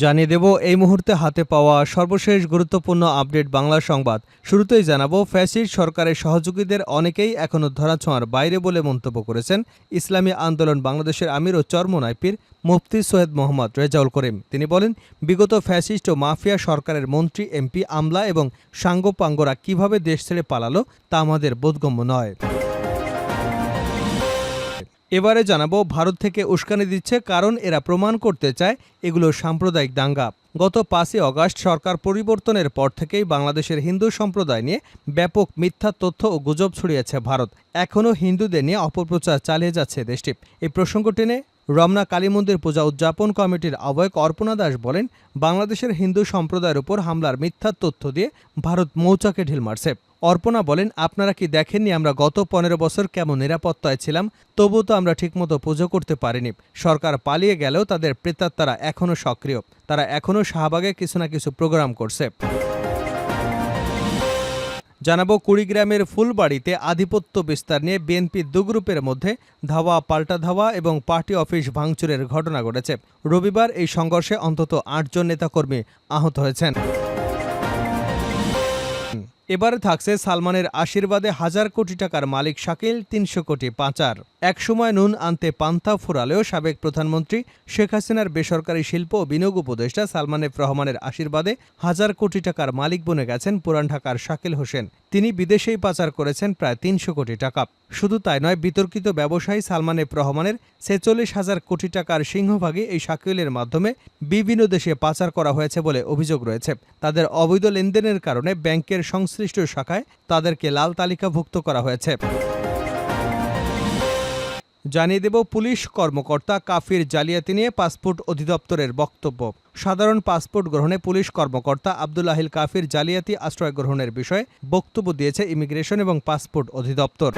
জানিয়ে দেব, এই মুহূর্তে হাতে পাওয়া সর্বশেষ গুরুত্বপূর্ণ আপডেট বাংলা সংবাদ। শুরুতেই জানাব ফ্যাসিস্ট সরকারের সহযোগীদের অনেকেই এখনও ধরাছোঁয়ার বাইরে বলে মন্তব্য করেছেন ইসলামী আন্দোলন বাংলাদেশের আমির ও চর্মনাইপির মুফতি সৈয়দ মোহাম্মদ রেজাউল করিম। তিনি বলেন, বিগত ফ্যাসিস্ট ও মাফিয়া সরকারের মন্ত্রী, এমপি আমলা এবং সাঙ্গপাঙ্গরা কীভাবে দেশ ছেড়ে পালালো তা আমাদের বোধগম্য নয়। এবারে জানাব, ভারত থেকে উস্কানি দিচ্ছে কারণ এরা প্রমাণ করতে চায় এগুলো সাম্প্রদায়িক দাঙ্গা। গত পাঁচই অগাস্ট সরকার পরিবর্তনের পর থেকেই বাংলাদেশের হিন্দু সম্প্রদায় নিয়ে ব্যাপক মিথ্যা তথ্য ও গুজব ছড়িয়েছে ভারত। এখনও হিন্দুদের নিয়ে অপপ্রচার চালিয়ে যাচ্ছে দেশটি। এই প্রসঙ্গ টেনে রমনা কালী মন্দির পূজা উদযাপন কমিটির আহ্বায়ক অর্পণা দাস বলেন, বাংলাদেশের হিন্দু সম্প্রদায়ের উপর হামলার মিথ্যা তথ্য দিয়ে ভারত মৌচাকে ঢিল মারছে। অর্পণা বলেন, আপনারা কি দেখেননি আমরা গত পনেরো বছর কেমন নিরাপত্তায় ছিলাম? তবুও তো আমরা ঠিকমতো পুজো করতে পারিনি। সরকার পালিয়ে গেলেও তাদের প্রেতাত্মারা এখনও সক্রিয়। তারা এখনও শাহবাগে কিছু না কিছু প্রোগ্রাম করছে। জানাব কুড়িগ্রামের ফুলবাড়িতে আধিপত্য বিস্তার নিয়ে বিএনপি দুগ্রুপের মধ্যে ধাওয়া, পাল্টা ধাওয়া এবং পার্টি অফিস ভাঙচুরের ঘটনা ঘটেছে। রবিবার এই সংঘর্ষে অন্তত আটজন নেতাকর্মী আহত হয়েছেন। এবারে থাকছে সালমানের আশীর্বাদে হাজার কোটি টাকার মালিক শাকিল, তিনশো কোটি পাচার। একসময় নুন আনতে পান্তা ফুরালেও সাবেক প্রধানমন্ত্রী শেখ হাসিনার বেসরকারি শিল্প ও বিনিয়োগ উপদেষ্টা সালমানের রহমানের আশীর্বাদে হাজার কোটি টাকার মালিক বনে গেছেন পুরান ঢাকার শাকিল হোসেন। তিনি বিদেশেই পাচার করেছেন প্রায় তিনশো কোটি টাকা। শুধু তাই নয়, বিতর্কিত ব্যবসায়ী সালমান এফ রহমানের ছেচল্লিশ হাজার কোটি টাকার সিংহভাগই এই সাকিলের মাধ্যমে বিভিন্ন দেশে পাচার করা হয়েছে বলে অভিযোগ রয়েছে। তাদের অবৈধ লেনদেনের কারণে ব্যাংকের সংশ্লিষ্ট শাখায় তাদেরকে লাল তালিকাভুক্ত করা হয়েছে। জানিয়ে দেব পুলিশ কর্মকর্তা কাফির জালিয়াতি নিয়ে পাসপোর্ট অধিদপ্তরের বক্তব্য। সাধারণ পাসপোর্ট গ্রহণে পুলিশ কর্মকর্তা আবদুল্লাহিল কাফির জালিয়াতি আশ্রয় গ্রহণের বিষয়ে বক্তব্য দিয়েছে ইমিগ্রেশন এবং পাসপোর্ট অধিদপ্তর।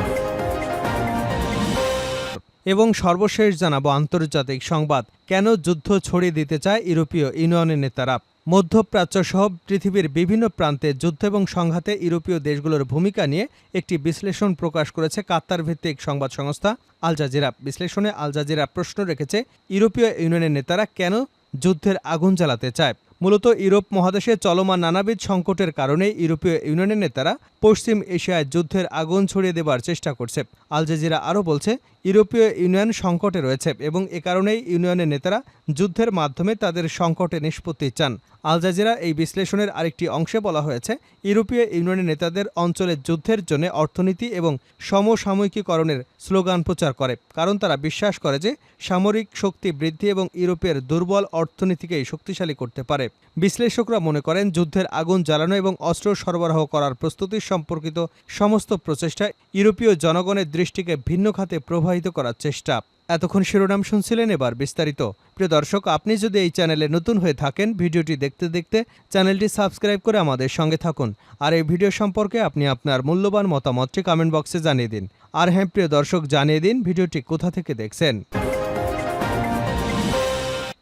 এবং সর্বশেষ জানাব আন্তর্জাতিক সংবাদ। কেন যুদ্ধ ছড়িয়ে দিতে চায় ইউরোপীয় ইউনিয়নের নেতারা? মধ্যপ্রাচ্য সহ পৃথিবীর বিভিন্ন প্রান্তে যুদ্ধ এবং সংঘাতে ইউরোপীয় দেশগুলোর ভূমিকা নিয়ে একটি বিশ্লেষণ প্রকাশ করেছে কাতার ভিত্তিক সংবাদ সংস্থা আল জাজিরা। বিশ্লেষণে আল জাজিরা প্রশ্ন রেখেছে, ইউরোপীয় ইউনিয়নের নেতারা কেন যুদ্ধের আগুন জ্বালাতে চায়? মূলত ইউরোপ মহাদেশে চলমান নানাবিধ সংকটের কারণে ইউরোপীয় ইউনিয়নের নেতারা পশ্চিম এশিয়ায় যুদ্ধের আগুন ছড়িয়ে দেবার চেষ্টা করছে। আল জাজিরা আরও বলছে, ইউরোপীয় ইউনিয়ন সংকটে রয়েছে এবং এ কারণেই ইউনিয়নের নেতারা যুদ্ধের মাধ্যমে তাদের সংকটে নিষ্পত্তি চান। আল জাজিরা এই বিশ্লেষণের আরেকটি অংশে বলা হয়েছে, ইউরোপীয় ইউনিয়নের নেতাদের অঞ্চলের যুদ্ধের জন্য অর্থনীতি এবং সমসাময়িকীকরণের স্লোগান প্রচার করে, কারণ তারা বিশ্বাস করে যে সামরিক শক্তি বৃদ্ধি এবং ইউরোপের দুর্বল অর্থনীতিকেই শক্তিশালী করতে পারে। বিশ্লেষকরা মনে করেন যুদ্ধের আগুন জ্বালানো এবং অস্ত্র সরবরাহ করার প্রস্তুতি সম্পর্কিত সমস্ত প্রচেষ্টা ইউরোপীয় জনগণের দৃষ্টিকে ভিন্ন খাতে প্রবাহিত করার চেষ্টা। এতক্ষণ শিরোনাম শুনছিলেন এবার বিস্তারিত। প্রিয় দর্শক, আপনি যদি এই চ্যানেলে নতুন হয়ে থাকেন, ভিডিওটি দেখতে দেখতে চ্যানেলটি সাবস্ক্রাইব করে আমাদের সঙ্গে থাকুন। আর এই ভিডিও সম্পর্কে আপনি আপনার মূল্যবান মতামতটি কমেন্ট বক্সে জানিয়ে দিন। আর হ্যাঁ প্রিয় দর্শক, জানিয়ে দিন ভিডিওটি কোথা থেকে দেখছেন।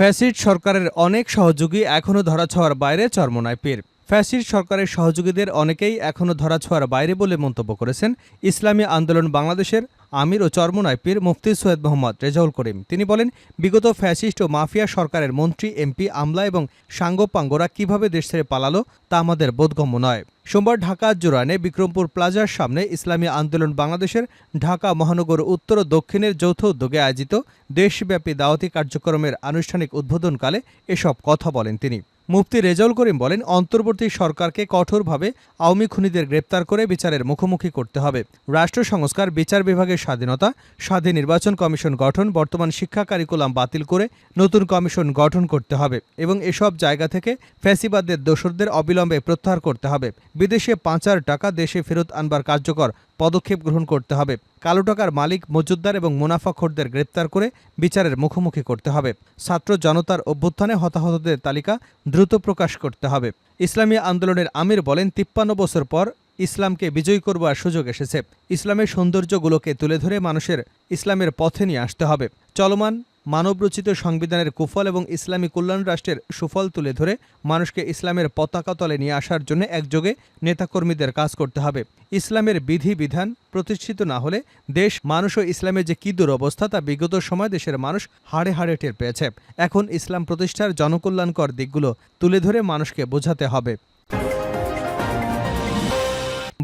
ফ্যাসিড সরকারের অনেক সহযোগী এখনও ধরাছোঁয়ার বাইরে চরমনায় পীর। ফ্যাসিড সরকারের সহযোগীদের অনেকেই এখনও ধরাছোঁয়ার বাইরে বলে মন্তব্য করেছেন ইসলামী আন্দোলন বাংলাদেশের আমির ও চরমনায় পীর মুফতি সৈয়দ মোহাম্মদ রেজাউল করিম। তিনি বলেন, বিগত ফ্যাসিস্ট ও মাফিয়া সরকারের মন্ত্রী এমপি আমলা এবং সাঙ্গপাঙ্গরা কীভাবে দেশ ছেড়ে পালালো তা আমাদের বোধগম্য নয়। সোমবার ঢাকা জোরানে বিক্রমপুর প্লাজার সামনে ইসলামী আন্দোলন বাংলাদেশের ঢাকা মহানগর উত্তর ও দক্ষিণের যৌথ উদ্যোগে আয়োজিত দেশব্যাপী দাওয়াতি কার্যক্রমের আনুষ্ঠানিক উদ্বোধনকালে এসব কথা বলেন তিনি। মুফতি রেজাউল করিম বলেন, অন্তর্বর্তী সরকারকে কঠোরভাবে আওয়ামী খুনিদের গ্রেপ্তার করে বিচারের মুখোমুখি করতে হবে। রাষ্ট্র সংস্কার, বিচার বিভাগের স্বাধীনতা স্বাধীন নির্বাচন কমিশন গঠন, বর্তমান শিক্ষা কারিকুলাম বাতিল করে নতুন কমিশন গঠন করতে হবে এবং এসব জায়গা থেকে ফ্যাসিবাদদের দোসরদের অবিলম্বে প্রত্যাহার করতে হবে। বিদেশে পাঁচার টাকা দেশে ফেরত আনবার কার্যকর পদক্ষেপ গ্রহণ করতে হবে। কালো টাকার মালিক, মজুদ্দার এবং মুনাফাখোরদের গ্রেপ্তার করে বিচারের মুখোমুখি করতে হবে। ছাত্র জনতার অভ্যুত্থানে হতাহতদের তালিকা দ্রুত প্রকাশ করতে হবে। ইসলামী আন্দোলনের আমির বলেন, তিপ্পান্ন বছর পর ইসলামকে বিজয়ী করবার সুযোগ এসেছে। ইসলামের সৌন্দর্যগুলোকে তুলে ধরে মানুষের ইসলামের পথে নিয়ে আসতে হবে। চলমান মানবরচিত সংবিধানের কুফল এবং ইসলামী কল্যাণ রাষ্ট্রের সুফল তুলে ধরে মানুষকে ইসলামের পতাকা তলে নিয়ে আসার জন্য একযোগে নেতাকর্মীদের কাজ করতে হবে। ইসলামের বিধি বিধান প্রতিষ্ঠিত না হলে দেশ, মানুষ ও ইসলামের যে কী দুরবস্থা তা বিগত সময় দেশের মানুষ হাড়ে হাড়ে টের পেয়েছে। এখন ইসলাম প্রতিষ্ঠার জনকল্যাণকর দিকগুলো তুলে ধরে মানুষকে বোঝাতে হবে।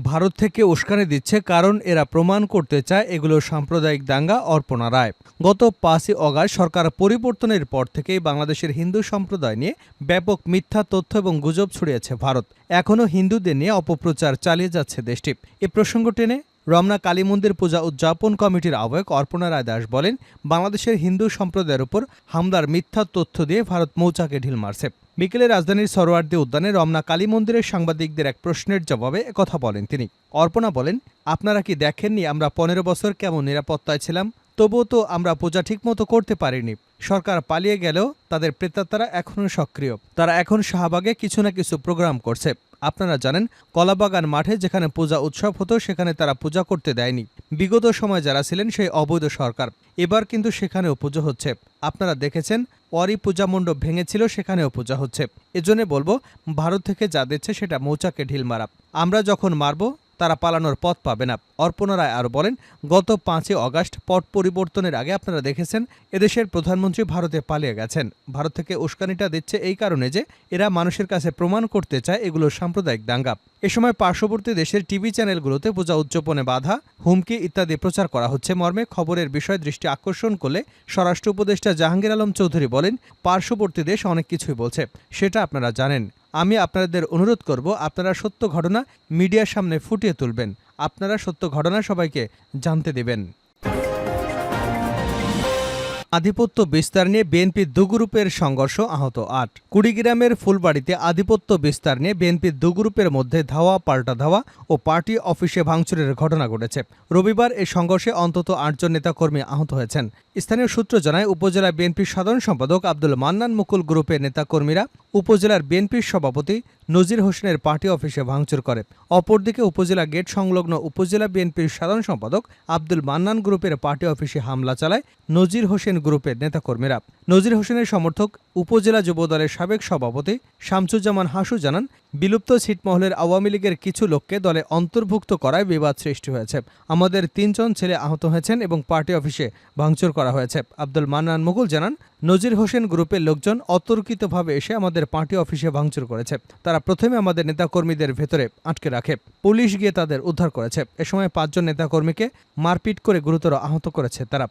ভারত থেকে উস্কানি দিচ্ছে কারণ এরা প্রমাণ করতে চায় এগুলো সাম্প্রদায়িক দাঙ্গা, অর্পণা রায়। গত পাঁচই অগাস্ট সরকার পরিবর্তনের পর থেকেই বাংলাদেশের হিন্দু সম্প্রদায় নিয়ে ব্যাপক মিথ্যা তথ্য এবং গুজব ছড়িয়েছে ভারত। এখনও হিন্দুদের নিয়ে অপপ্রচার চালিয়ে যাচ্ছে দেশটি। এ প্রসঙ্গ টেনে রমনা কালী মন্দির পূজা উদযাপন কমিটির আহ্বায়ক অর্পণা রায় দাস বলেন, বাংলাদেশের হিন্দু সম্প্রদায়ের উপর হামলার মিথ্যা তথ্য দিয়ে ভারত মৌচাকে ঢিল মারছে। বিকেলে রাজধানীর সরোয়ার্দী উদ্যানে রমনা কালী মন্দিরের সাংবাদিকদের এক প্রশ্নের জবাবে কথা বলেন তিনি। অর্পণা বলেন, আপনারা কি দেখেননি আমরা পনেরো বছর কেমন নিরাপত্তায় ছিলাম? তবুও তো আমরা পূজা ঠিকমতো করতে পারিনি। সরকার পালিয়ে গেলেও তাদের প্রেতাত্মারা এখনও সক্রিয়। তারা এখন শাহবাগে কিছু না কিছু প্রোগ্রাম করছে। আপনারা জানেন, কলাবাগান মাঠে যেখানে পূজা উৎসব হতো, সেখানে তারা পূজা করতে দেয়নি। বিগত সময় যারা ছিলেন, সেই অবৈধ সরকার। এবার কিন্তু সেখানেও পুজো হচ্ছে। আপনারা দেখেছেন, অরি পূজা মণ্ডপ ভেঙেছিল, সেখানেও পূজা হচ্ছে। এজন্য বলব, ভারত থেকে যা দিচ্ছে, সেটা মৌচাকে ঢিল মারা। আমরা যখন মারব তারা পালানোর পথ পাবে না। অর্পণা রায় আরও বলেন, গত পাঁচই অগাস্ট পট পরিবর্তনের আগে আপনারা দেখেছেন, এদেশের প্রধানমন্ত্রী ভারতে পালিয়ে গেছেন। ভারত থেকে উস্কানিটা দিচ্ছে এই কারণে যে এরা মানুষের কাছে প্রমাণ করতে চায় এগুলো সাম্প্রদায়িক দাঙ্গা। এ সময় পার্শ্ববর্তী দেশের টিভি চ্যানেলগুলোতে পূজা উদযাপনে বাধা, হুমকি ইত্যাদি প্রচার করা হচ্ছে। মর্মে খবরের বিষয় দৃষ্টি আকর্ষণ করলে স্বরাষ্ট্র উপদেষ্টা জাহাঙ্গীর আলম চৌধুরী বলেন, পার্শ্ববর্তী দেশ অনেক কিছুই বলছে, সেটা আপনারা জানেন। আমি আপনাদের অনুরোধ করব আপনারা সত্য ঘটনা মিডিয়ার সামনে ফুটিয়ে তুলবেন। আপনারা সত্য ঘটনা সবাইকে জানতে দেবেন। আধিপত্য বিস্তার নিয়ে বিএনপির দু গ্রুপের সংঘর্ষ আহত আট। কুড়িগ্রামের ফুলবাড়িতে আধিপত্য বিস্তার নিয়ে বিএনপির দু গ্রুপের মধ্যে ধাওয়া, পাল্টা ধাওয়া ও পার্টি অফিসে ভাঙচুরের ঘটনা ঘটেছে। রবিবার এই সংঘর্ষে অন্তত আটজন নেতাকর্মী আহত হয়েছেন। স্থানীয় সূত্র জানায়, উপজেলা বিএনপির সাধারণ সম্পাদক আব্দুল মান্নান মুকুল গ্রুপের নেতাকর্মীরা, উপজেলার বিএনপির সভাপতি নজির হোসেনের পার্টি অফিসে ভাঙচুর করে। অপরদিকে উপজেলা গেট সংলগ্ন উপজেলা বিএনপির সাধারণ সম্পাদক আব্দুল মান্নান গ্রুপের পার্টি অফিসে হামলা চালায় নজির হোসেন গ্রুপের নেতাকর্মীরা। নজির হোসেনের সমর্থক উপজেলা যুবদলের সাবেক সভাপতি শামসুজ্জামান হাসু জানান, বিলুপ্ত ছিটমহলের আওয়ামী লীগের কিছু লোককে দলে অন্তর্ভুক্ত করায় বিবাদ সৃষ্টি হয়েছে। আমাদের তিনজন ছেলে আহত হয়েছেন এবং পার্টি অফিসে ভাঙচুর করা হয়েছে। আব্দুল মান্নান মুকুল জানান, নজির হোসেন গ্রুপের লোকজন অতর্কিতভাবে এসে আমাদের পার্টি অফিসে ভাঙচুর করেছে। তারা প্রথমে আমাদের নেতাকর্মীদের ভেতরে আটকে রাখে। পুলিশ গিয়ে তাদের উদ্ধার করেছে। এ সময় পাঁচজন নেতাকর্মীকে মারপিট করে গুরুতর আহত করেছে তারা।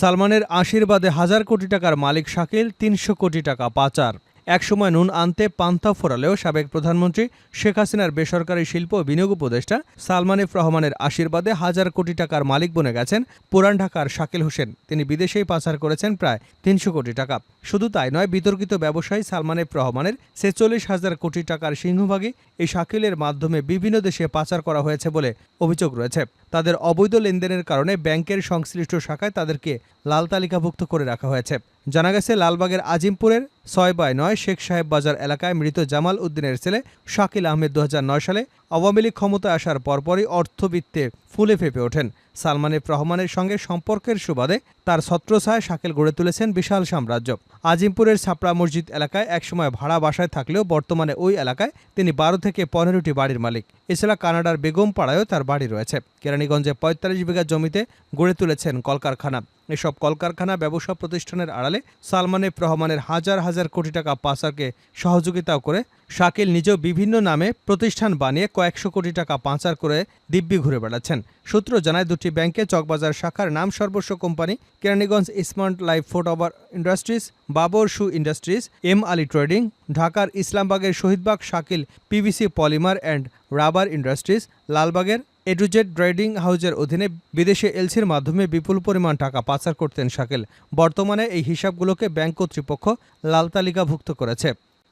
সালমানের আশীর্বাদে হাজার কোটি টাকার মালিক শাকিল তিনশো কোটি টাকা পাচার। একসময় নুন আনতে পান্তা ফোরালেও সাবেক প্রধানমন্ত্রী শেখ হাসিনার বেসরকারি শিল্প বিনিয়োগ উপদেষ্টা সালমান এফ রহমানের আশীর্বাদে হাজার কোটি টাকার মালিক বনে গেছেন পুরান ঢাকার শাকিল হোসেন। তিনি বিদেশেই পাচার করেছেন প্রায় তিনশো কোটি টাকা। শুধু তাই নয়, বিতর্কিত ব্যবসায়ী সালমান এফ রহমানের ছেচল্লিশ হাজার কোটি টাকার সিংহভাগই এই শাকিলের মাধ্যমে বিভিন্ন দেশে পাচার করা হয়েছে বলে অভিযোগ রয়েছে। তাদের অবৈধ লেনদেনের কারণে ব্যাংকের সংশ্লিষ্ট শাখায় তাদেরকে লাল তালিকাভুক্ত করে রাখা হয়েছে। জানা গেছে, লালবাগের আজিমপুরের ছয় বাই নয় শেখ সাহেব বাজার এলাকায় মৃত জামাল উদ্দিনের ছেলে শাকিল আহমেদ দু হাজার নয় সালে আওয়ামী লীগ ক্ষমতায় আসার পরপরই অর্থবিত্তে ফুলে ফেপে ওঠেন। সালমান এফ রহমানের সঙ্গে সম্পর্কের সুবাদে তার ছত্রছায় শাকিল গড়ে তুলেছেন বিশাল সাম্রাজ্য। আজিমপুরের ছাপড়া মসজিদ এলাকায় একসময় ভাড়া বাসায় থাকলেও বর্তমানে ওই এলাকায় তিনি বারো থেকে পনেরোটি বাড়ির মালিক। এছাড়া কানাডার বেগম পাড়ায়ও তার বাড়ি রয়েছে। কেরানীগঞ্জে পঁয়তাল্লিশ বিঘা জমিতে গড়ে তুলেছেন কলকারখানা। এসব কলকারখানা ব্যবসা প্রতিষ্ঠানের আড়ালে সালমান এফ রহমানের হাজার হাজার কোটি টাকা পাচারকে সহযোগিতাও করে শাকিল নিজেও বিভিন্ন নামে প্রতিষ্ঠান বানিয়ে কয়েকশো কোটি টাকা পাচার করে দিব্যি ঘুরে বেড়াচ্ছেন। সূত্র জানায়, দুটি ব্যাংকে চকবাজার শাখার নাম সর্বস্ব company Keraniganj smart life food over industries, Babar shoe industries, M Ali trading, ঢাকার ইসলামবাগের Shahidbagh Shakil, PVC polymer and rubber industries, লালবাগের Edujet trading হাউজের অধীনে বিদেশে এলসির মাধ্যমে বিপুল পরিমাণ টাকা পাচার করতেন শাকিল। বর্তমানে এই হিসাবগুলোকে ব্যাংক কর্তৃপক্ষ লাল তালিকাভুক্ত করেছে।